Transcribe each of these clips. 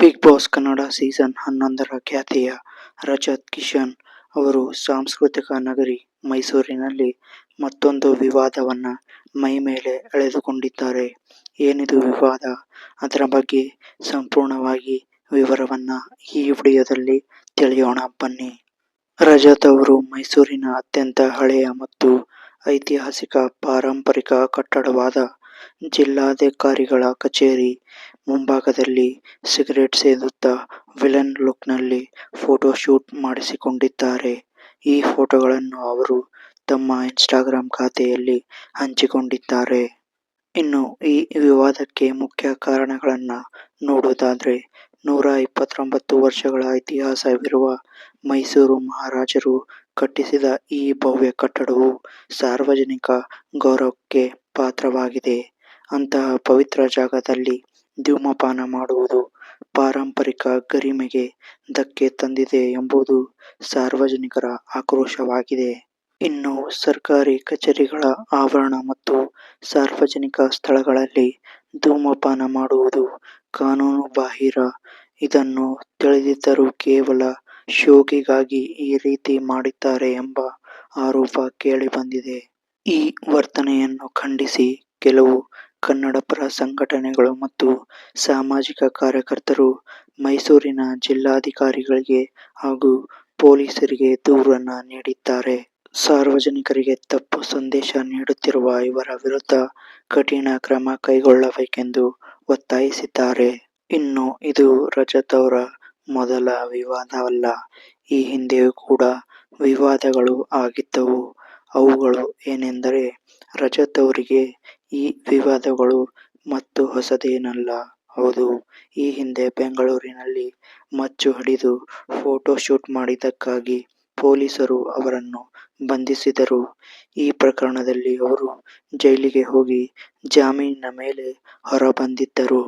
Big boss Kannada season ಹನ್ನೊಂದರ ಖ್ಯಾತಿಯ ರಜತ್ ಕಿಶನ್ ಅವರು ಸಾಂಸ್ಕೃತಿಕ ನಗರಿ ಮೈಸೂರಿನಲ್ಲಿ ಮತ್ತೊಂದು ವಿವಾದವನ್ನ ಮೈಮೇಲೆ ಎಳೆದುಕೊಂಡಿದ್ದಾರೆ. ಏನಿದು ವಿವಾದ? ಅದರ ಬಗ್ಗೆ ಸಂಪೂರ್ಣವಾಗಿ ವಿವರವನ್ನ ಈ ವಿಡಿಯೋದಲ್ಲಿ ತಿಳಿಯೋಣ ಬನ್ನಿ. ರಜತ್ ಅವರು ಮೈಸೂರಿನ ಅತ್ಯಂತ ಹಳೆಯ ಮತ್ತು ಐತಿಹಾಸಿಕ ಪಾರಂಪರಿಕ ಕಟ್ಟಡವಾದ ಜಿಲ್ಲಾಧಿಕಾರಿಗಳ ಕಚೇರಿ ಮುಂಭಾಗದಲ್ಲಿ ಸಿಗರೇಟ್ ಸೇದುತ್ತಾ ವಿಲನ್ ಲುಕ್ನಲ್ಲಿ ಫೋಟೋ ಶೂಟ್ ಮಾಡಿಸಿಕೊಂಡಿದ್ದಾರೆ. ಈ ಫೋಟೋಗಳನ್ನು ಅವರು ತಮ್ಮ ಇನ್ಸ್ಟಾಗ್ರಾಮ್ ಖಾತೆಯಲ್ಲಿ ಹಂಚಿಕೊಂಡಿದ್ದಾರೆ. ಇನ್ನು ಈ ವಿವಾದಕ್ಕೆ ಮುಖ್ಯ ಕಾರಣಗಳನ್ನು ನೋಡೋದಾದರೆ ನೂರ ಇಪ್ಪತ್ತೊಂಬತ್ತು ವರ್ಷಗಳ ಇತಿಹಾಸವಿರುವ ಮೈಸೂರು ಮಹಾರಾಜರು ಕಟ್ಟಿಸಿದ ಈ ಭವ್ಯ ಕಟ್ಟಡವು ಸಾರ್ವಜನಿಕ ಗೌರವಕ್ಕೆ ಪಾತ್ರವಾಗಿದೆ. ಅಂತಹ ಪವಿತ್ರ ಜಾಗದಲ್ಲಿ ಧೂಮಪಾನ ಮಾಡುವುದು ಪಾರಂಪರಿಕ ಗರಿಮೆಗೆ ಧಕ್ಕೆ ತಂದಿದೆ ಎಂಬುದು ಸಾರ್ವಜನಿಕರ ಆಕ್ರೋಶವಾಗಿದೆ. ಇನ್ನು ಸರ್ಕಾರಿ ಕಚೇರಿಗಳ ಆವರಣ ಮತ್ತು ಸಾರ್ವಜನಿಕ ಸ್ಥಳಗಳಲ್ಲಿ ಧೂಮಪಾನ ಮಾಡುವುದು ಕಾನೂನುಬಾಹಿರ. ಇದನ್ನು ತಿಳಿದಿದ್ದರೂ ಕೇವಲ ಶೋಕಿಗಾಗಿ ಈ ರೀತಿ ಮಾಡಿದ್ದಾರೆ ಎಂಬ ಆರೋಪ ಕೇಳಿಬಂದಿದೆ. ಈ ವರ್ತನೆಯನ್ನು ಖಂಡಿಸಿ, ಕೆಲವು ಕನ್ನಡಪರ ಸಂಘಟನೆಗಳು ಮತ್ತು ಸಾಮಾಜಿಕ ಕಾರ್ಯಕರ್ತರು ಮೈಸೂರಿನ ಜಿಲ್ಲಾಧಿಕಾರಿಗಳಿಗೆ ಹಾಗೂ ಪೊಲೀಸರಿಗೆ ದೂರನ್ನ ನೀಡಿದ್ದಾರೆ. ಸಾರ್ವಜನಿಕರಿಗೆ ತಪ್ಪು ಸಂದೇಶ ನೀಡುತ್ತಿರುವ ಇವರ ವಿರುದ್ಧ ಕಠಿಣ ಕ್ರಮ ಕೈಗೊಳ್ಳಬೇಕೆಂದು ಒತ್ತಾಯಿಸಿದ್ದಾರೆ. ಇನ್ನು ಇದು ರಜತ್ ಅವರ ಮೊದಲ ವಿವಾದವಲ್ಲ. ಈ ಹಿಂದೆಯೂ ಕೂಡ ವಿವಾದಗಳು ಆಗಿದ್ದವು. ಅವುಗಳು ಏನೆಂದರೆ ರಜತ್ ಅವರಿಗೆ ಈ ವಿವಾದಗಳು ಮತ್ತು ಹೊಸದೇನಲ್ಲ. ಹೌದು, ಈ ಹಿಂದೆ ಬೆಂಗಳೂರಿನಲ್ಲಿ ಮಚ್ಚು ಹಿಡಿದು ಫೋಟೋ ಶೂಟ್ ಮಾಡಿದ್ದಕ್ಕಾಗಿ ಪೊಲೀಸರು ಅವರನ್ನು ಬಂಧಿಸಿದರು. ಈ ಪ್ರಕರಣದಲ್ಲಿ ಅವರು ಜೈಲಿಗೆ ಹೋಗಿ ಜಾಮೀನಿನ ಮೇಲೆ ಹೊರಬಂದಿದ್ದರು.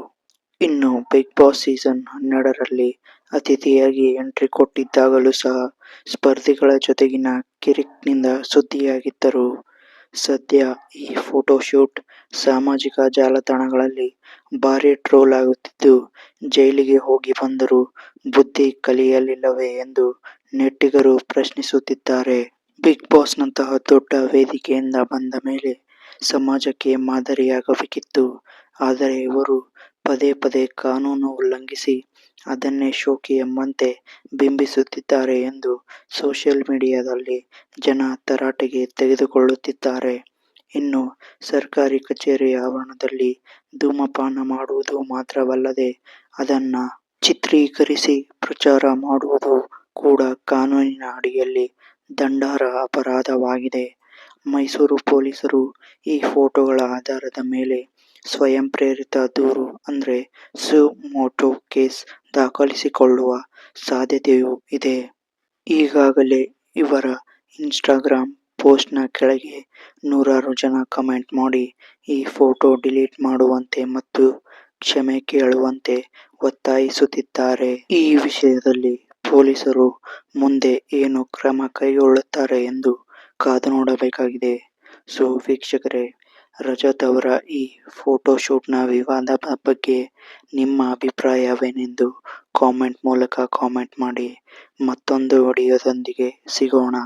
ಇನ್ನು ಬಿಗ್ ಬಾಸ್ ಸೀಸನ್ ಹನ್ನೆರಡರಲ್ಲಿ ಅತಿಥಿಯಾಗಿ ಎಂಟ್ರಿ ಕೊಟ್ಟಿದ್ದಾಗಲೂ ಸಹ ಸ್ಪರ್ಧಿಗಳ ಜೊತೆಗಿನ ಕಿರಿಕ್ನಿಂದ ಸುದ್ದಿಯಾಗಿದ್ದರು. ಸದ್ಯ ಈ ಫೋಟೋ ಶೂಟ್ ಸಾಮಾಜಿಕ ಜಾಲತಾಣಗಳಲ್ಲಿ ಭಾರಿ ಟ್ರೋಲ್ ಆಗುತ್ತಿದ್ದು, ಜೈಲಿಗೆ ಹೋಗಿ ಬಂದರೂ ಬುದ್ಧಿ ಕಲಿಯಲಿಲ್ಲವೇ ಎಂದು ನೆಟ್ಟಿಗರು ಪ್ರಶ್ನಿಸುತ್ತಿದ್ದಾರೆ. ಬಿಗ್ ಬಾಸ್ನಂತಹ ದೊಡ್ಡ ವೇದಿಕೆಯಿಂದ ಬಂದ ಮೇಲೆ ಸಮಾಜಕ್ಕೆ ಮಾದರಿಯಾಗಬೇಕಿತ್ತು. ಆದರೆ ಇವರು ಪದೇ ಪದೇ ಕಾನೂನು ಉಲ್ಲಂಘಿಸಿ ಅದನ್ನೇ ಶೋಕಿ ಎಂಬಂತೆ ಬಿಂಬಿಸುತ್ತಿದ್ದಾರೆ ಎಂದು ಸೋಷಿಯಲ್ ಮೀಡಿಯಾದಲ್ಲಿ ಜನ ತರಾಟೆಗೆ ತೆಗೆದುಕೊಳ್ಳುತ್ತಿದ್ದಾರೆ. ಇನ್ನು ಸರ್ಕಾರಿ ಕಚೇರಿ ಆವರಣದಲ್ಲಿ ಧೂಮಪಾನ ಮಾಡುವುದು ಮಾತ್ರವಲ್ಲದೆ ಅದನ್ನ ಚಿತ್ರೀಕರಿಸಿ ಪ್ರಚಾರ ಮಾಡುವುದು ಕೂಡ ಕಾನೂನಿನ ಅಡಿಯಲ್ಲಿ ದಂಡಾರ್ಹ ಅಪರಾಧವಾಗಿದೆ. ಮೈಸೂರು ಪೊಲೀಸರು ಈ ಫೋಟೋಗಳ ಆಧಾರದ ಮೇಲೆ ಸ್ವಯಂಪ್ರೇರಿತ ದೂರು, ಅಂದ್ರೆ ಸುಮೋಟೋ ಕೇಸ್ ದಾಖಲಿಸಿಕೊಳ್ಳುವ ಸಾಧ್ಯತೆಯೂ ಇದೆ. ಈಗಾಗಲೇ ಇವರ ಇನ್ಸ್ಟಾಗ್ರಾಂ ಪೋಸ್ಟ್ನ ಕೆಳಗೆ ನೂರಾರು ಜನ ಕಮೆಂಟ್ ಮಾಡಿ, ಈ ಫೋಟೋ ಡಿಲೀಟ್ ಮಾಡುವಂತೆ ಮತ್ತು ಕ್ಷಮೆ ಕೇಳುವಂತೆ ಒತ್ತಾಯಿಸುತ್ತಿದ್ದಾರೆ. ಈ ವಿಷಯದಲ್ಲಿ ಪೊಲೀಸರು ಮುಂದೆ ಏನು ಕ್ರಮ ಕೈಗೊಳ್ಳುತ್ತಾರೆ ಎಂದು ಕಾದು ನೋಡಬೇಕಾಗಿದೆ. ಸೊ, ವೀಕ್ಷಕರೇ, ರಜತ್ ಅವರ ಈ ಫೋಟೋ ಶೂಟ್ನ ವಿವಾದ ಬಗ್ಗೆ ನಿಮ್ಮ ಅಭಿಪ್ರಾಯವೇನೆಂದು ಕಾಮೆಂಟ್ ಮೂಲಕ ಕಾಮೆಂಟ್ ಮಾಡಿ. ಮತ್ತೊಂದು ವಿಡಿಯೋದೊಂದಿಗೆ ಸಿಗೋಣ.